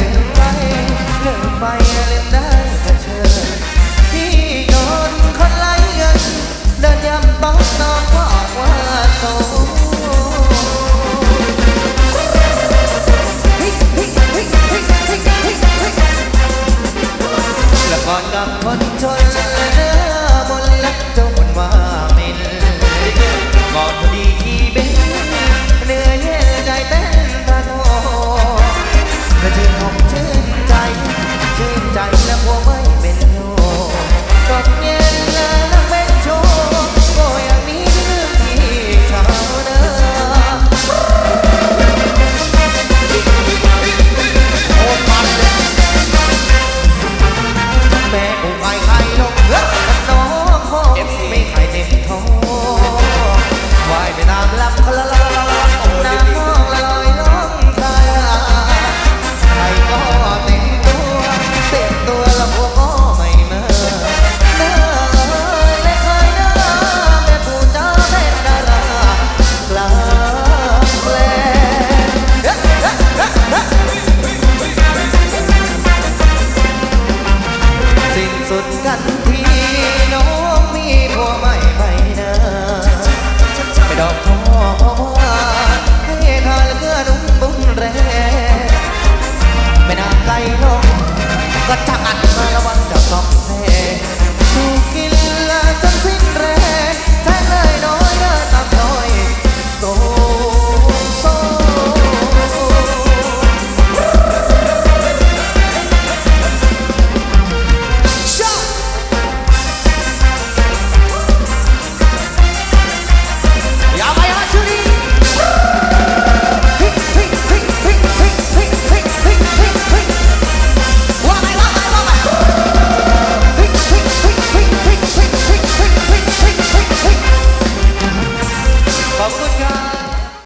ลืมไปลืมไปลืมได้แต่เธอที่โดคนไล่เงินเดินย้ำบอกนอนบอกว่าโตละครกับคนจน ทีน้องมีผัวใม่ไปนะไปดอกทอให้ทานเกลือนุ่บุญแรงไม่นานไน้องก็จับอัด